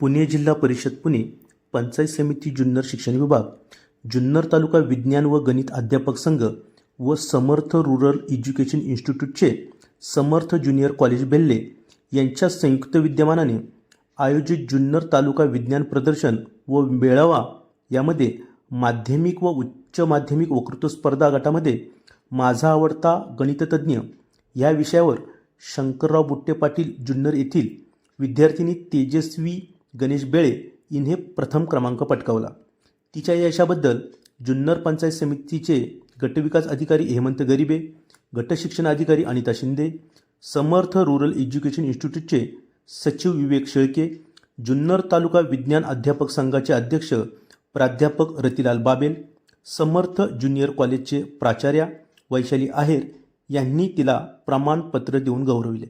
पुणे जिल्हा परिषद पुणे पंचायत समिती जुन्नर शिक्षण विभाग जुन्नर तालुका विज्ञान व गणित अध्यापक संघ व समर्थ रुरल एज्युकेशन इन्स्टिट्यूटचे समर्थ ज्युनियर कॉलेज बेल्ले यांच्या संयुक्त विद्यमानाने आयोजित जुन्नर तालुका विज्ञान प्रदर्शन व मेळावा यामध्ये माध्यमिक व उच्च माध्यमिक वक्तृत्व स्पर्धा गटामध्ये माझा आवडता गणिततज्ञ या विषयावर शंकरराव बुट्टे पाटील जुन्नर येथील विद्यार्थिनी तेजस्वी गणेश बेळे हिने प्रथम क्रमांक पटकावला. तिच्या यशाबद्दल जुन्नर पंचायत समितीचे गटविकास अधिकारी हेमंत गरिबे गटशिक्षण अधिकारी अनिता शिंदे समर्थ रुरल एज्युकेशन इन्स्टिट्यूटचे सचिव विवेक शेळके जुन्नर तालुका विज्ञान अध्यापक संघाचे अध्यक्ष प्राध्यापक रतिलाल बाबेल समर्थ ज्युनियर कॉलेजचे प्राचार्या वैशाली आहेर यांनी तिला प्रमाणपत्र देऊन गौरविले.